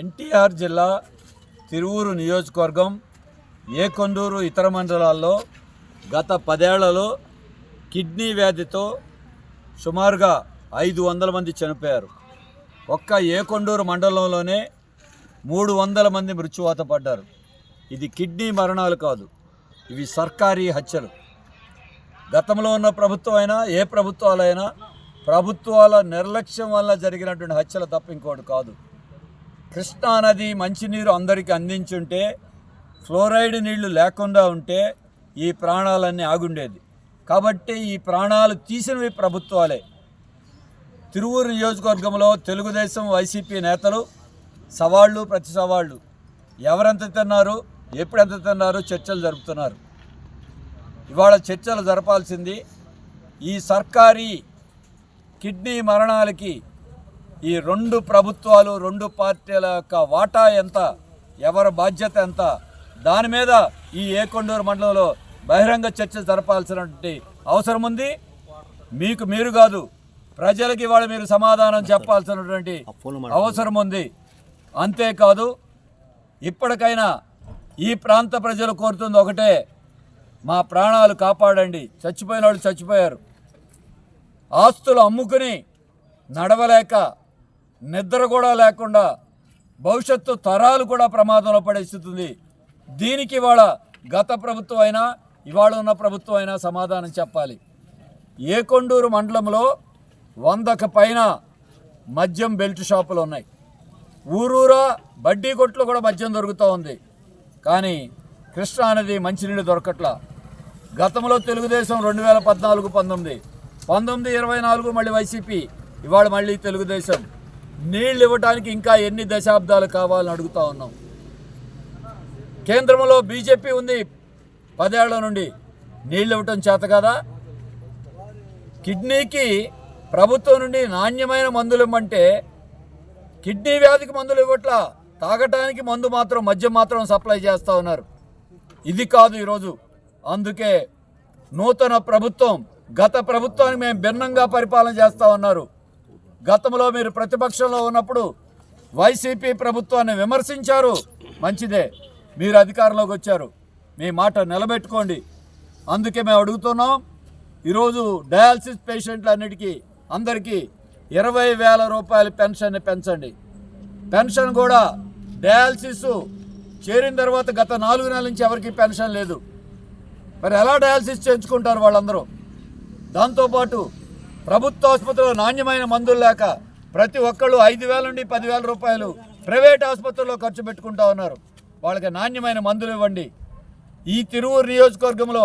ఎన్టీఆర్ జిల్లా తిరువూరు నియోజకవర్గం ఏకొండూరు ఇతర మండలాల్లో గత పదేళ్ళలో కిడ్నీ వ్యాధితో సుమారుగా ఐదు వందల మంది చనిపోయారు. ఒక్క ఏకొండూరు మండలంలోనే మూడు వందల మంది మృత్యువాత పడ్డారు. ఇది కిడ్నీ మరణాలు కాదు ఇవి సర్కారీ హత్యలు. గతంలో ఉన్న ప్రభుత్వం అయినా ఏ ప్రభుత్వాలైనా ప్రభుత్వాల నిర్లక్ష్యం వల్ల జరిగినటువంటి హత్యలు తప్ప ఇంకోటి కాదు. కృష్ణానది మంచినీరు అందరికీ అందించుంటే ఫ్లోరైడ్ నీళ్ళు లేకుండా ఉంటే ఈ ప్రాణాలన్నీ ఆగుండేది. కాబట్టి ఈ ప్రాణాలు తీసినవి ప్రభుత్వాలే. తిరువూరు నియోజకవర్గంలో తెలుగుదేశం వైసీపీ నేతలు సవాళ్ళు ప్రతి సవాళ్ళు ఎవరెంత తిన్నారు ఎప్పుడెంత తిన్నారు చర్చలు జరుపుతున్నారు. ఇవాళ చర్చలు జరపాల్సింది ఈ సర్కారీ కిడ్నీ మరణాలకి ఈ రెండు ప్రభుత్వాలు రెండు పార్టీల యొక్క వాటా ఎంత ఎవరి బాధ్యత ఎంత దాని మీద ఈ ఏకొండూరు మండలంలో బహిరంగ చర్చ జరపాల్సినటువంటి అవసరం ఉంది. మీకు మీరు కాదు ప్రజలకి ఇవాళ మీరు సమాధానం చెప్పాల్సినటువంటి అవసరం ఉంది. అంతేకాదు ఇప్పటికైనా ఈ ప్రాంత ప్రజలు కోరుతుంది ఒకటే మా ప్రాణాలు కాపాడండి. చచ్చిపోయిన వాళ్ళు చచ్చిపోయారు. ఆస్తులు అమ్ముకుని నడవలేక నిద్ర కూడా లేకుండా భవిష్యత్తు తరాలు కూడా ప్రమాదంలో పడే స్థితి దీనికి ఇవాళ గత ప్రభుత్వం అయినా ఇవాళ ఉన్న ప్రభుత్వం అయినా సమాధానం చెప్పాలి. ఏకొండూరు మండలంలో వందకు పైన మద్యం బెల్ట్ షాపులు ఉన్నాయి. ఊరూరా బడ్డీ కొట్లు కూడా మద్యం దొరుకుతూ ఉంది. కానీ కృష్ణా నది మంచినీళ్ళు దొరకట్లా. గతంలో తెలుగుదేశం రెండు వేల పద్నాలుగు పంతొమ్మిది పంతొమ్మిది ఇరవై నాలుగు మళ్ళీ వైసీపీ ఇవాళ మళ్ళీ తెలుగుదేశం. నీళ్ళు ఇవ్వడానికి ఇంకా ఎన్ని దశాబ్దాలు కావాలని అడుగుతా ఉన్నాం. కేంద్రంలో బీజేపీ ఉంది. పదేళ్ళ నుండి నీళ్ళు ఇవ్వటం చేత కదా? కిడ్నీకి ప్రభుత్వం నుండి నాణ్యమైన మందులు ఇవ్వమంటే కిడ్నీ వ్యాధికి మందులు ఇవ్వట్లా? తాగటానికి మందు మాత్రం మద్యం మాత్రం సప్లై చేస్తూ ఉన్నారు. ఇది కాదు ఈరోజు. అందుకే నూతన ప్రభుత్వం గత ప్రభుత్వానికి మేము భిన్నంగా పరిపాలన చేస్తూ ఉన్నారు. గతంలో మీరు ప్రతిపక్షంలో ఉన్నప్పుడు వైసీపీ ప్రభుత్వాన్ని విమర్శించారు. మంచిదే. మీరు అధికారంలోకి వచ్చారు. మీ మాట నిలబెట్టుకోండి. అందుకే మేము అడుగుతున్నాం. ఈరోజు డయాలసిస్ పేషెంట్లన్నిటికీ అందరికీ ఇరవై వేల రూపాయల పెన్షన్ పెంచండి. పెన్షన్ కూడా డయాలసిస్ చేరిన తర్వాత గత నాలుగు నెలల నుంచి ఎవరికి పెన్షన్ లేదు. మరి ఎలా డయాలసిస్ చేయించుకుంటారు వాళ్ళందరూ? దాంతోపాటు ప్రభుత్వ ఆసుపత్రిలో నాణ్యమైన మందులు లేక ప్రతి ఒక్కళ్ళు ఐదు వేల నుండి పదివేల రూపాయలు ప్రైవేట్ ఆసుపత్రుల్లో ఖర్చు పెట్టుకుంటా ఉన్నారు. వాళ్ళకి నాణ్యమైన మందులు ఇవ్వండి. ఈ తిరువూరు నియోజకవర్గంలో